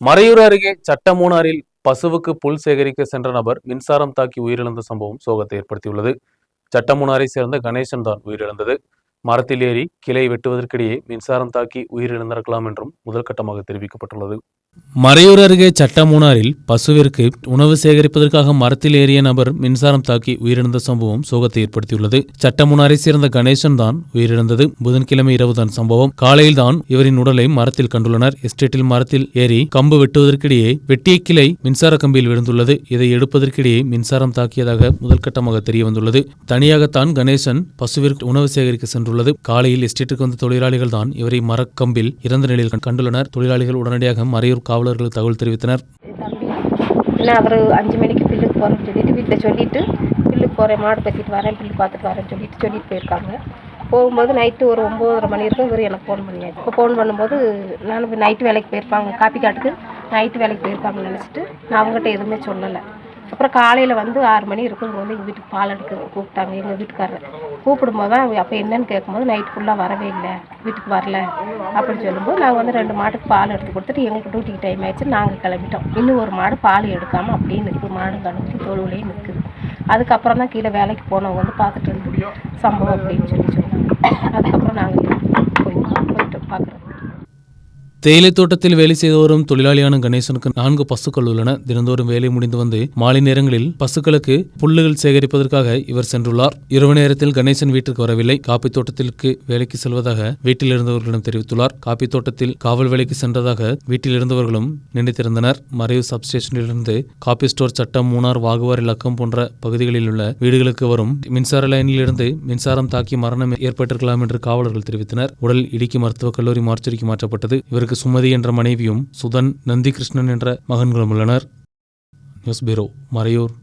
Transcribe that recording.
மறையூர் அருகே சட்டமூனாரில் பசுவுக்கு புல் சேகரிக்க சென்ற நபர் மின்சாரம் தாக்கி உயிரிழந்த சம்பவம் சோகத்தை ஏற்படுத்தியுள்ளது. சட்டமூனாரை சேர்ந்த கணேசன் தான் உயிரிழந்தது. மரத்தில் ஏறி கிளை வெட்டுவதற்கிடையே மின்சாரம் தாக்கி உயிரிழந்திருக்கலாம் என்றும் முதல் கட்டமாக தெரிவிக்கப்பட்டுள்ளது. மறையூர் அருகே சட்டமூனாரில் பசுவிற்கு உணவு சேகரிப்பதற்காக மரத்தில் ஏறிய நபர் மின்சாரம் தாக்கி உயிரிழந்த சம்பவம் சோகத்தை ஏற்படுத்தியுள்ளது. சட்டமூனாரை சேர்ந்த கணேசன் தான் உயிரிழந்தது. புதன்கிழமை இரவுதான் சம்பவம். காலையில் தான் இவரின் உடலை மரத்தில் கண்டுள்ளனர். எஸ்டேட்டில் மரத்தில் ஏறி கம்பு வெட்டுவதற்கிடையே வெட்டிய கிளை மின்சார கம்பியில் விழுந்துள்ளது. இதை எடுப்பதற்கிடையே மின்சாரம் தாக்கியதாக முதல்கட்டமாக தெரிய வந்துள்ளது தனியாகத்தான் கணேசன் பசுவிற்கு உணவு சேகரிக்க சென்றுள்ளது. காலையில் எஸ்டேட்டுக்கு வந்த தொழிலாளிகள் தான் இவரை மரக்கம்பில் இறந்த நிலையில் கண்டுள்ளனர். தொழிலாளிகள் உடனடியாக மறையூர் காவலர்கள் தகவல் தெரிவித்தனர். தம்பி இல்லை அவர் அஞ்சு மணிக்கு பில்லுக்கு போகிறேன்னு சொல்லிட்டு வீட்டில் சொல்லிட்டு பில்லுக்கு போகிறேன் மாடு பற்றிட்டு வரேன் பில்லு பார்த்துட்டு வரேன்னு சொல்லிட்டு சொல்லிட்டு போயிருக்காங்க. போகும்போது நைட்டு ஒரு ஒம்போதரை மணி இருக்கும் இவர் எனக்கு ஃபோன் பண்ணியாச்சு இப்போ ஃபோன் பண்ணும்போது நான் நைட்டு வேலைக்கு போயிருப்பாங்க காப்பி காட்டுக்கு நைட்டு வேலைக்கு போயிருக்காங்கன்னு நினச்சிட்டு நான் அவங்ககிட்ட எதுவுமே சொல்லலை. அப்புறம் காலையில் வந்து ஆறு மணி இருக்கும் இங்கே வந்து எங்கள் வீட்டுக்கு பால் எடுக்க கூப்பிட்டாங்க எங்கள் வீட்டுக்காரர். கூப்பிடும்போது தான் அப்போ என்னன்னு கேட்கும்போது நைட் ஃபுல்லாக வரவே இல்லை. வீட்டுக்கு வரல அப்படின்னு சொல்லும்போது நாங்கள் வந்து ரெண்டு மாட்டுக்கு பால் எடுத்து கொடுத்துட்டு எங்களுக்கு டியூட்டிக்கு டைம் ஆயிடுச்சு. நாங்கள் கிளம்பிட்டோம். இன்னும் ஒரு மாடு பால் எடுக்காமல் அப்படியே நிற்குது மாடு கணக்கு தொழுவுலேயே நிற்குது அதுக்கப்புறம் தான் கீழே வேலைக்கு போனவங்க வந்து பார்த்துட்டு இருந்து சம்பவம் அப்படின்னு சொல்லி சொன்னாங்க. அதுக்கப்புறம் நாங்கள் போயிட்டோம். போயிட்டோம் பார்க்குறோம் தேயிலை தோட்டத்தில் வேலை செய்து வரும் தொழிலாளியான கணேசனுக்கு நான்கு பசுக்கள் உள்ளன. தினந்தோறும் வேலை முடிந்து வந்து மாலை நேரங்களில் பசுக்களுக்கு புல்லுகள் சேகரிப்பதற்காக இவர் சென்றுள்ளார். இரவு நேரத்தில் கணேசன் வீட்டிற்கு வரவில்லை. காப்பி தோட்டத்திற்கு வேலைக்கு செல்வதாக வீட்டில் இருந்தவர்களிடம் தெரிவித்துள்ளார். காப்பி தோட்டத்தில் காவல் வேலைக்கு சென்றதாக வீட்டில் இருந்தவர்களும் நினைத்திருந்தனர். மறைவு சப்ஸ்டேஷனிலிருந்து காப்பி ஸ்டோர் சட்டம் மூணார் வாகுவார் இலக்கம் போன்ற பகுதிகளில் உள்ள வீடுகளுக்கு வரும் மின்சார லைனில் இருந்து மின்சாரம் தாக்கி மரணம் ஏற்பட்டிருக்கலாம் என்று காவலர்கள் தெரிவித்தனர். உடல் இடுக்கி மருத்துவக் கல்லூரி மார்ச்சரிக்கு மாற்றப்பட்டது. இவருக்கு சுமதி என்ற மனைவியும் சுதன் நந்தி கிருஷ்ணன் என்ற மகன்களும் உள்ளனர். News bureau Marayoor.